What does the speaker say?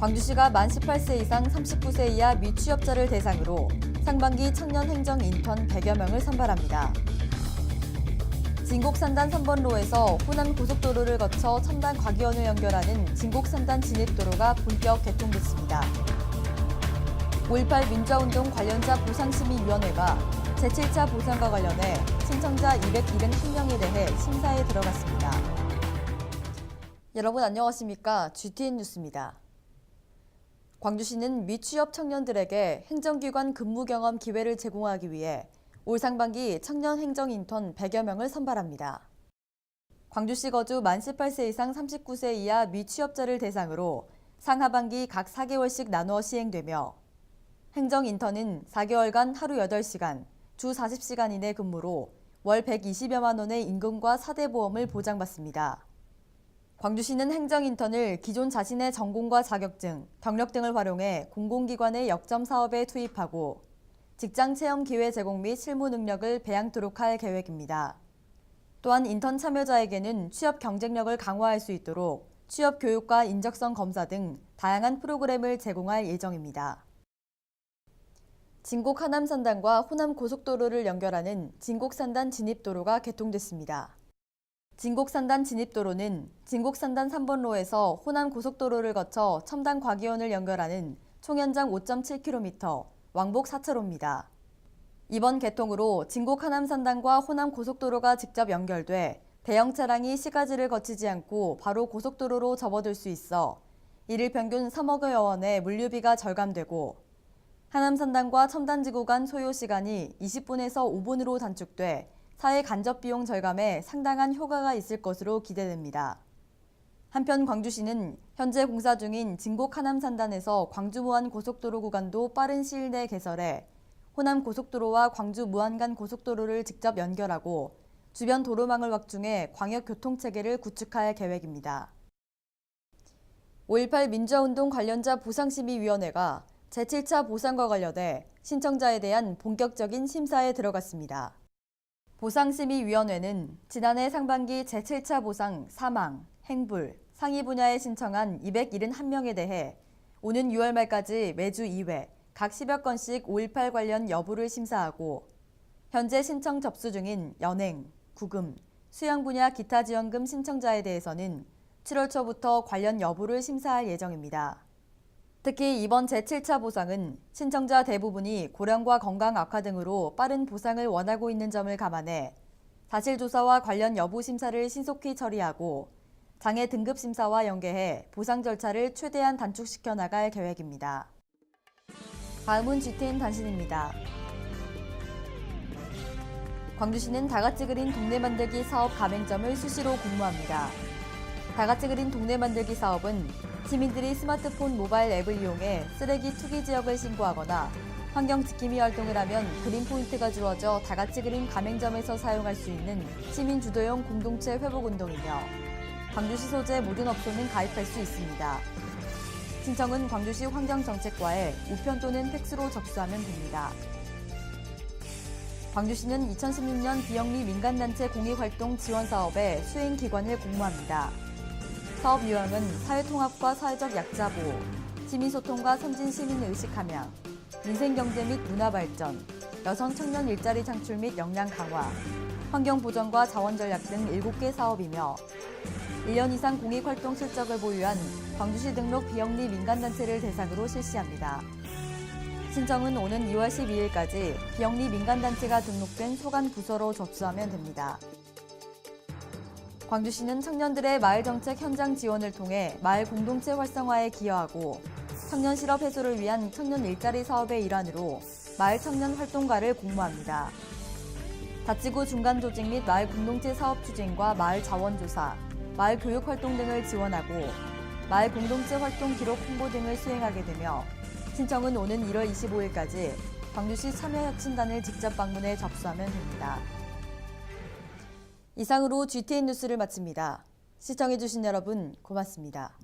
광주시가 만 18세 이상 39세 이하 미취업자를 대상으로 상반기 청년 행정 인턴 100여 명을 선발합니다. 진곡산단 3번로에서 호남 고속도로를 거쳐 첨단 과기원을 연결하는 진곡산단 진입도로가 본격 개통됐습니다. 5.18 민주화운동 관련자 보상심의위원회가 제7차 보상과 관련해 신청자 271명에 대해 심사에 들어갔습니다. 여러분 안녕하십니까? GTN 뉴스입니다. 광주시는 미취업 청년들에게 행정기관 근무 경험 기회를 제공하기 위해 올 상반기 청년 행정 인턴 100여 명을 선발합니다. 광주시 거주 만 18세 이상 39세 이하 미취업자를 대상으로 상하반기 각 4개월씩 나누어 시행되며 행정 인턴은 4개월간 하루 8시간, 주 40시간 이내 근무로 월 120여만 원의 임금과 사대 보험을 보장받습니다. 광주시는 행정 인턴을 기존 자신의 전공과 자격증, 경력 등을 활용해 공공기관의 역점 사업에 투입하고 직장 체험 기회 제공 및 실무 능력을 배양토록 할 계획입니다. 또한 인턴 참여자에게는 취업 경쟁력을 강화할 수 있도록 취업 교육과 인적성 검사 등 다양한 프로그램을 제공할 예정입니다. 진곡 하남산단과 호남 고속도로를 연결하는 진곡산단 진입도로가 개통됐습니다. 진곡산단 진입도로는 진곡산단 3번로에서 호남 고속도로를 거쳐 첨단 과기원을 연결하는 총연장 5.7km, 왕복 4차로입니다. 이번 개통으로 진곡 하남산단과 호남 고속도로가 직접 연결돼 대형 차량이 시가지를 거치지 않고 바로 고속도로로 접어들 수 있어 일일 평균 3억여 원의 물류비가 절감되고 하남산단과 첨단지구 간 소요 시간이 20분에서 5분으로 단축돼 사회 간접 비용 절감에 상당한 효과가 있을 것으로 기대됩니다. 한편 광주시는 현재 공사 중인 진곡 하남산단에서 광주 무안 고속도로 구간도 빠른 시일 내에 개설해 호남 고속도로와 광주 무안 간 고속도로를 직접 연결하고 주변 도로망을 확충해 광역 교통 체계를 구축할 계획입니다. 5.18 민주화운동 관련자 보상심의위원회가 제7차 보상과 관련해 신청자에 대한 본격적인 심사에 들어갔습니다. 보상심의위원회는 지난해 상반기 제7차 보상 사망, 행불, 상위 분야에 신청한 271명에 대해 오는 6월 말까지 매주 2회 각 10여 건씩 5.18 관련 여부를 심사하고 현재 신청 접수 중인 연행, 구금, 수양 분야 기타 지원금 신청자에 대해서는 7월 초부터 관련 여부를 심사할 예정입니다. 특히 이번 제7차 보상은 신청자 대부분이 고령과 건강 악화 등으로 빠른 보상을 원하고 있는 점을 감안해 사실조사와 관련 여부 심사를 신속히 처리하고 장애 등급 심사와 연계해 보상 절차를 최대한 단축시켜 나갈 계획입니다. 다음은 GTN 단신입니다. 광주시는 다같이 그린 동네 만들기 사업 가맹점을 수시로 공모합니다. 다같이 그린 동네 만들기 사업은 시민들이 스마트폰 모바일 앱을 이용해 쓰레기 투기 지역을 신고하거나 환경 지킴이 활동을 하면 그린 포인트가 주어져 다 같이 그린 가맹점에서 사용할 수 있는 시민 주도형 공동체 회복 운동이며 광주시 소재 모든 업소는 가입할 수 있습니다. 신청은 광주시 환경정책과에 우편 또는 팩스로 접수하면 됩니다. 광주시는 2016년 비영리 민간단체 공익활동 지원 사업의 수행기관을 공모합니다. 사업 유형은 사회통합과 사회적 약자 보호, 시민소통과 선진 시민을 의식하며 민생경제 및 문화발전, 여성 청년 일자리 창출 및 역량 강화, 환경보전과 자원전략 등 7개 사업이며 1년 이상 공익활동 실적을 보유한 광주시 등록 비영리 민간단체를 대상으로 실시합니다. 신청은 오는 2월 12일까지 비영리 민간단체가 등록된 소관 부서로 접수하면 됩니다. 광주시는 청년들의 마을 정책 현장 지원을 통해 마을 공동체 활성화에 기여하고 청년 실업 해소를 위한 청년 일자리 사업의 일환으로 마을 청년 활동가를 공모합니다. 자치구 중간 조직 및 마을 공동체 사업 추진과 마을 자원 조사, 마을 교육 활동 등을 지원하고 마을 공동체 활동 기록 홍보 등을 수행하게 되며 신청은 오는 1월 25일까지 광주시 참여혁신단을 직접 방문해 접수하면 됩니다. 이상으로 GTN 뉴스를 마칩니다. 시청해주신 여러분 고맙습니다.